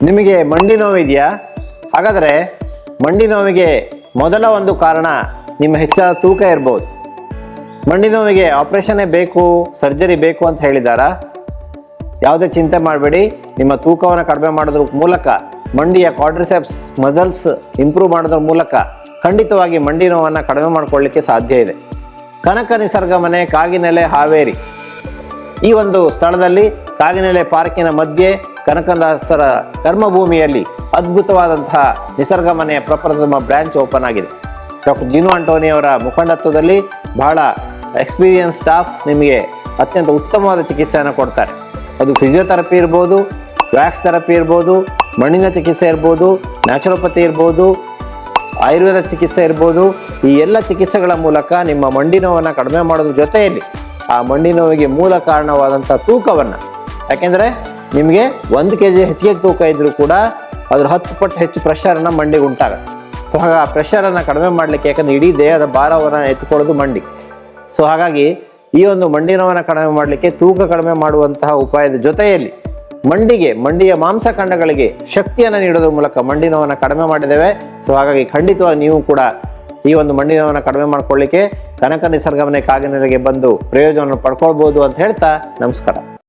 ನಿಮಗೆ ಮಂಡಿ ನೋವಿದೆಯಾ? ಹಾಗಾದರೆ ಮಂಡಿ ನೋವಿಗೆ ಮೊದಲ ಒಂದು ಕಾರಣ ನಿಮ್ಮ ಹೆಚ್ಚಾದ ತೂಕ ಇರ್ಬೋದು. ಮಂಡಿ ನೋವಿಗೆ ಆಪರೇಷನ್ನೇ ಬೇಕು, ಸರ್ಜರಿ ಬೇಕು ಅಂತ ಹೇಳಿದಾರಾ? ಯಾವುದೇ ಚಿಂತೆ ಮಾಡಬೇಡಿ, ನಿಮ್ಮ ತೂಕವನ್ನು ಕಡಿಮೆ ಮಾಡೋದ್ರ ಮೂಲಕ, ಮಂಡಿಯ ಕ್ವಾಡ್ರಿಸೆಪ್ಸ್ ಮಸಲ್ಸ್ ಇಂಪ್ರೂವ್ ಮಾಡೋದ್ರ ಮೂಲಕ ಖಂಡಿತವಾಗಿ ಮಂಡಿ ನೋವನ್ನು ಕಡಿಮೆ ಮಾಡಿಕೊಳ್ಳಿಕ್ಕೆ ಸಾಧ್ಯ ಇದೆ. ಕನಕ ನಿಸರ್ಗ ಮನೆ, ಕಾಗಿನೆಲೆ, ಹಾವೇರಿ. ಈ ಒಂದು ಸ್ಥಳದಲ್ಲಿ ಕಾಗಿನೆಲೆ ಪಾರ್ಕಿನ ಮಧ್ಯೆ ಕನಕದಾಸರ ಕರ್ಮಭೂಮಿಯಲ್ಲಿ ಅದ್ಭುತವಾದಂತಹ ನಿಸರ್ಗ ಮನೆಯ ಪ್ರಪ್ರಥಮ ಬ್ರಾಂಚ್ ಓಪನ್ ಆಗಿದೆ. ಡಾಕ್ಟರ್ ಜಿನು ಆಂಟೋನಿ ಅವರ ಮುಖಂಡತ್ವದಲ್ಲಿ ಬಹಳ ಎಕ್ಸ್ಪೀರಿಯನ್ಸ್ ಸ್ಟಾಫ್ ನಿಮಗೆ ಅತ್ಯಂತ ಉತ್ತಮವಾದ ಚಿಕಿತ್ಸೆಯನ್ನು ಕೊಡ್ತಾರೆ. ಅದು ಫಿಸಿಯೋಥೆರಪಿ ಇರ್ಬೋದು, ವ್ಯಾಕ್ಸ್ ಥೆರಪಿ ಇರ್ಬೋದು, ಮಣ್ಣಿನ ಚಿಕಿತ್ಸೆ ಇರ್ಬೋದು, ನ್ಯಾಚುರೋಪತಿ ಇರ್ಬೋದು, ಆಯುರ್ವೇದ ಚಿಕಿತ್ಸೆ ಇರ್ಬೋದು, ಈ ಎಲ್ಲ ಚಿಕಿತ್ಸೆಗಳ ಮೂಲಕ ನಿಮ್ಮ ಮಂಡಿ ನೋವನ್ನು ಕಡಿಮೆ ಮಾಡೋದ್ರ ಜೊತೆಯಲ್ಲಿ ಆ ಮಂಡಿ ನೋವಿಗೆ ಮೂಲ ಕಾರಣವಾದಂಥ ತೂಕವನ್ನು, ಯಾಕೆಂದರೆ ನಿಮಗೆ ಒಂದು ಕೆ ಜಿ ಹೆಚ್ಚಿಗೆ ತೂಕ ಇದ್ದರೂ ಕೂಡ ಅದ್ರ ಹತ್ತು ಪಟ್ಟು ಹೆಚ್ಚು ಪ್ರೆಷರನ್ನು ಮಂಡಿಗೆ ಉಂಟಾಗುತ್ತೆ. ಸೊ ಹಾಗಾಗಿ ಆ ಪ್ರೆಷರನ್ನು ಕಡಿಮೆ ಮಾಡಲಿಕ್ಕೆ ಯಾಕಂದರೆ ಇಡೀ ದೇಹದ ಭಾರವನ್ನು ಎತ್ಕೊಳ್ಳೋದು ಮಂಡಿ. ಸೊ ಹಾಗಾಗಿ ಈ ಒಂದು ಮಂಡಿ ನೋವನ್ನು ಕಡಿಮೆ ಮಾಡಲಿಕ್ಕೆ ತೂಕ ಕಡಿಮೆ ಮಾಡುವಂತಹ ಉಪಾಯದ ಜೊತೆಯಲ್ಲಿ ಮಂಡಿಗೆ, ಮಂಡಿಯ ಮಾಂಸಖಂಡಗಳಿಗೆ ಶಕ್ತಿಯನ್ನು ನೀಡೋದ್ರ ಮೂಲಕ ಮಂಡಿ ನೋವನ್ನು ಕಡಿಮೆ ಮಾಡಿದ್ದೇವೆ. ಸೊ ಹಾಗಾಗಿ ಖಂಡಿತವಾಗಿ ನೀವು ಕೂಡ ಈ ಒಂದು ಮಂಡಿ ನೋವನ್ನು ಕಡಿಮೆ ಮಾಡ್ಕೊಳ್ಳಿಕ್ಕೆ ಕನಕ ನಿಸರ್ಗಮನೆ ಕಾಗಿನಲ್ಲಿಗೆ ಬಂದು ಪ್ರಯೋಜನವನ್ನು ಪಡ್ಕೊಳ್ಬೋದು ಅಂತ ಹೇಳ್ತಾ ನಮಸ್ಕಾರ.